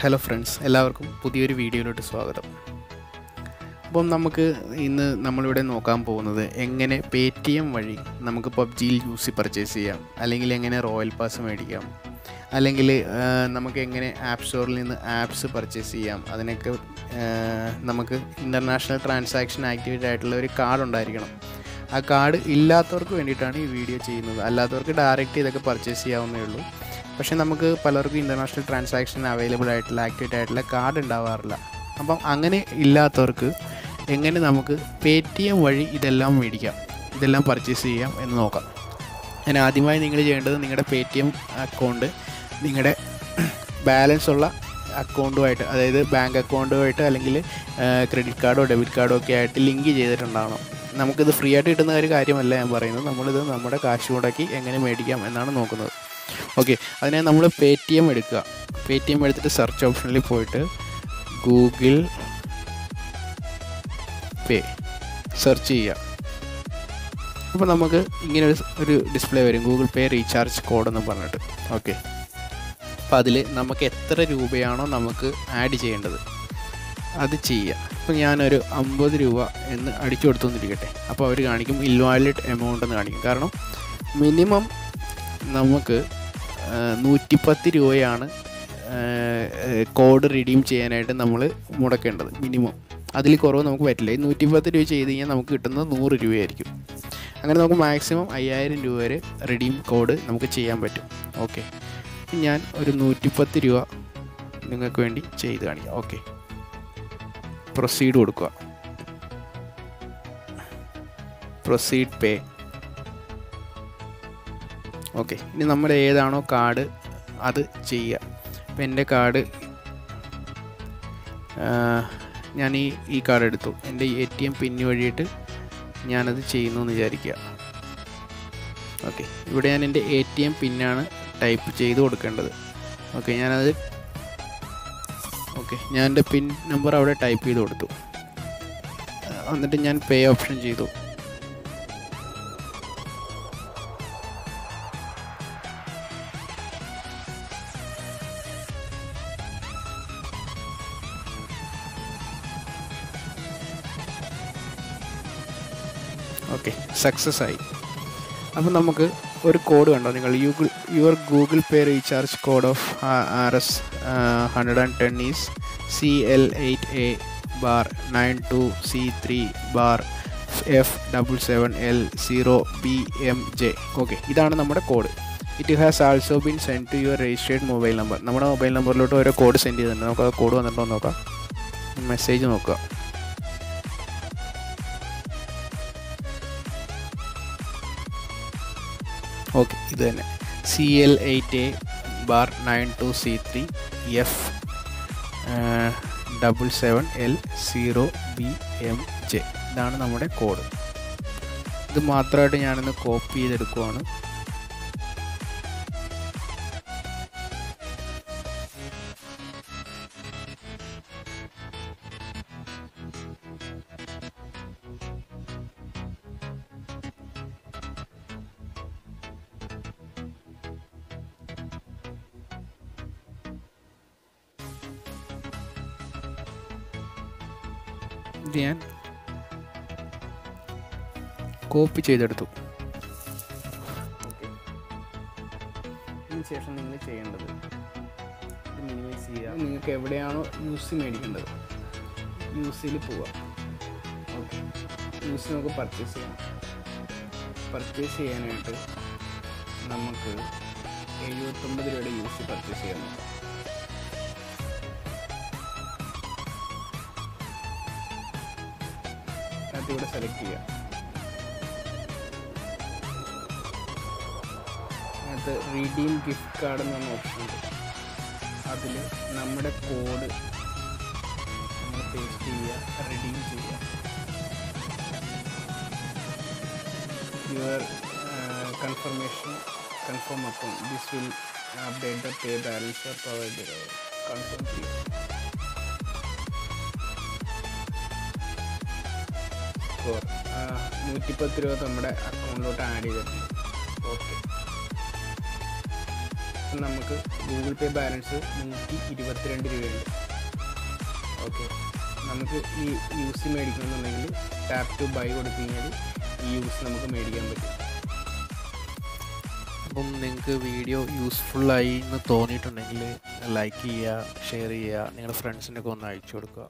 Hello friends എല്ലാവർക്കും പുതിയൊരു വീഡിയോയിലോട്ട് സ്വാഗതം. അപ്പം നമുക്ക് ഇന്ന് നമ്മളിവിടെ നോക്കാൻ പോകുന്നത് എങ്ങനെ പേ ടി എം വഴി നമുക്ക് പബ്ജിയിൽ യൂസി പർച്ചേസ് ചെയ്യാം അല്ലെങ്കിൽ എങ്ങനെ റോയൽ പാസ് മേടിക്കാം അല്ലെങ്കിൽ നമുക്ക് എങ്ങനെ ആപ്പ് സ്റ്റോറിൽ നിന്ന് ആപ്സ് പർച്ചേസ് ചെയ്യാം അതിനൊക്കെ നമുക്ക് ഇന്റർനാഷണൽ ട്രാൻസാക്ഷൻ ആക്ടിവേറ്റ് ആയിട്ടുള്ള ഒരു കാർഡ് ഉണ്ടായിരിക്കണം. ആ കാർഡ് ഇല്ലാത്തവർക്ക് വേണ്ടിയിട്ടാണ് ഈ വീഡിയോ ചെയ്യുന്നത്. അല്ലാത്തവർക്ക് ഡയറക്റ്റ് ഇതൊക്കെ പർച്ചേസ് ചെയ്യാവുന്നേ ഉള്ളൂ. പക്ഷേ നമുക്ക് പലർക്കും ഇന്റർനാഷണൽ ട്രാൻസാക്ഷൻ അവൈലബിൾ ആയിട്ടുള്ള ആക്ടിവേറ്റ് ആയിട്ടുള്ള കാർഡ് ഉണ്ടാവാറില്ല. അപ്പം അങ്ങനെ ഇല്ലാത്തവർക്ക് എങ്ങനെ നമുക്ക് പേ ടി എം വഴി ഇതെല്ലാം മേടിക്കാം ഇതെല്ലാം പർച്ചേസ് ചെയ്യാം എന്ന് നോക്കാം. ഞാൻ ആദ്യമായി നിങ്ങൾ ചെയ്യേണ്ടത് നിങ്ങളുടെ പേ ടി എം അക്കൗണ്ട് നിങ്ങളുടെ ബാലൻസ് ഉള്ള അക്കൗണ്ടുമായിട്ട് അതായത് ബാങ്ക് അക്കൗണ്ടുമായിട്ട് അല്ലെങ്കിൽ ക്രെഡിറ്റ് കാർഡോ ഡെബിറ്റ് കാർഡോ ഒക്കെ ആയിട്ട് ലിങ്ക് ചെയ്തിട്ടുണ്ടാവണം. നമുക്കിത് ഫ്രീ ആയിട്ട് കിട്ടുന്ന ഒരു കാര്യമല്ല ഞാൻ പറയുന്നത്. നമ്മളിത് നമ്മുടെ കാശ് മുടക്കി എങ്ങനെ മേടിക്കാം എന്നാണ് നോക്കുന്നത്. ഓക്കെ അതിനെ നമ്മൾ പേ ടി എം എടുക്കുക. പേ ടി എം എടുത്തിട്ട് സെർച്ച് ഓപ്ഷനിൽ പോയിട്ട് ഗൂഗിൾ പേ സെർച്ച് ചെയ്യുക. അപ്പോൾ നമുക്ക് ഇങ്ങനെ ഒരു ഒരു ഡിസ്പ്ലേ വരും. ഗൂഗിൾ പേ റീചാർജ് കോഡ് എന്ന് പറഞ്ഞിട്ട്. ഓക്കെ. അപ്പോൾ അതിൽ നമുക്ക് എത്ര രൂപയാണോ നമുക്ക് ആഡ് ചെയ്യേണ്ടത്. അത് ചെയ്യുക. അപ്പോൾ ഞാനൊരു അമ്പത് രൂപ എന്ന് അടിച്ചു കൊടുത്തുകൊണ്ടിരിക്കട്ടെ. അപ്പോൾ അവർ കാണിക്കും ഇൻവാലിഡ് എമൗണ്ട് എന്ന് കാണിക്കും. കാരണം മിനിമം നമുക്ക് നൂറ്റിപ്പത്ത് രൂപയാണ് കോഡ് റിഡീം ചെയ്യാനായിട്ട് നമ്മൾ മുടക്കേണ്ടത് മിനിമം അതിൽ കുറവ് നമുക്ക് പറ്റില്ല. ഈ നൂറ്റിപ്പത്ത് രൂപ ചെയ്ത് കഴിഞ്ഞാൽ നമുക്ക് കിട്ടുന്നത് നൂറ് രൂപയായിരിക്കും. അങ്ങനെ നമുക്ക് മാക്സിമം അയ്യായിരം രൂപ വരെ റിഡീം കോഡ് നമുക്ക് ചെയ്യാൻ പറ്റും. ഓക്കെ ഞാൻ ഒരു നൂറ്റിപ്പത്ത് രൂപ നിങ്ങൾക്ക് വേണ്ടി ചെയ്ത് കാണിക്കാം. ഓക്കെ പ്രൊസീഡ് കൊടുക്കുക. Proceed pay okay. ഇനി നമ്മൾ ഏതാണോ കാർഡ് അത് ചെയ്യുക. അപ്പം എന്റെ കാർഡ് ഞാൻ ഈ ഈ കാർഡ് എടുത്തു. എന്റെ എ ടി എം പിന്ന് വഴിയിട്ട് ഞാനത് ചെയ്യുന്നു എന്ന് വിചാരിക്കുക. ഓക്കെ. ഇവിടെ ഞാൻ എന്റെ എ ടി എം പിന്നാണ് ടൈപ്പ് ചെയ്ത് കൊടുക്കേണ്ടത്. ഓക്കെ ഞാനത് ഓക്കെ. ഞാൻ എന്റെ പിൻ നമ്പർ അവിടെ ടൈപ്പ് ചെയ്ത് കൊടുത്തു. എന്നിട്ട് ഞാൻ പേ ഓപ്ഷൻ ചെയ്തു. ഓക്കെ സക്സസ് ആയി അപ്പം നമുക്ക് ഒരു കോഡ് കണ്ടോ? നിങ്ങൾ Google your Google Pay recharge code of R S hundred and ten is C L eight A bar nine two C three bar F double seven L zero B M J okay ഇതാണ് നമ്മുടെ code it has also been send to your registered mobile number നമ്മുടെ mobile നമ്പറിലോട്ട് ഓരോ code send ചെയ്തിട്ടുണ്ട്. നമുക്ക് ആ code വന്നിട്ടുണ്ടോ നോക്കാം. മെസ്സേജ് നോക്കുക ഓക്കെ ഇത് തന്നെ. C L eight A bar nine two C three F double seven L zero B M J ഇതാണ് നമ്മുടെ കോഡ് ഇത് മാത്രമായിട്ട് ഞാനിന്ന് കോപ്പി ചെയ്തെടുക്കുവാണ്. ഇത് ഞാൻ കോപ്പി ചെയ്തെടുത്തു. ശേഷം നിങ്ങൾ ചെയ്യേണ്ടത് മിനിമൈസ് ചെയ്യുക. നിങ്ങൾക്ക് എവിടെയാണോ യൂസ് മേടിക്കേണ്ടത്. യൂസിൽ പോവുക. ഓക്കെ യൂസ് നമുക്ക് പർച്ചേസ് ചെയ്യാം. പർച്ചേസ് ചെയ്യാനായിട്ട് നമുക്ക് എഴുപത്തൊമ്പത് രൂപയുടെ യൂസ് പർച്ചേസ് ചെയ്യാൻ നോക്കാം അത് ഇവിടെ സെലക്ട് ചെയ്യാം. അത് റീഡീം ഗിഫ്റ്റ് കാർഡ് എന്ന് പറഞ്ഞ ഓപ്ഷൻ ഉണ്ട്. അതിൽ നമ്മുടെ കോഡ് നമ്മൾ പേസ്റ്റ് ചെയ്യുക റിഡീം ചെയ്യുക. Your confirmation confirm account this will update the pay balance or provide confirm ചെയ്യുക സ്കോർ നൂറ്റിപ്പത്ത് രൂപ നമ്മുടെ അക്കൗണ്ടിലോട്ട് ആഡ് ചെയ്തിട്ടുണ്ട്. ഓക്കെ നമുക്ക് ഗൂഗിൾ പേ ബാലൻസ് നൂറ്റി ഇരുപത്തിരണ്ട് രൂപയുണ്ട്. ഓക്കെ നമുക്ക് ഈ യൂസ് മേടിക്കണമെന്നുണ്ടെങ്കിൽ ടാപ്പ് ടു ബൈ കൊടുത്തു കഴിഞ്ഞാൽ ഈ യൂസ് നമുക്ക് മേടിക്കാൻ പറ്റും. അപ്പം നിങ്ങൾക്ക് വീഡിയോ യൂസ്ഫുള്ളായി എന്ന് തോന്നിയിട്ടുണ്ടെങ്കിൽ ലൈക്ക് ചെയ്യുക ഷെയർ ചെയ്യുക നിങ്ങളുടെ ഫ്രണ്ട്സിനൊക്കെ ഒന്ന് അയച്ചു കൊടുക്കുക.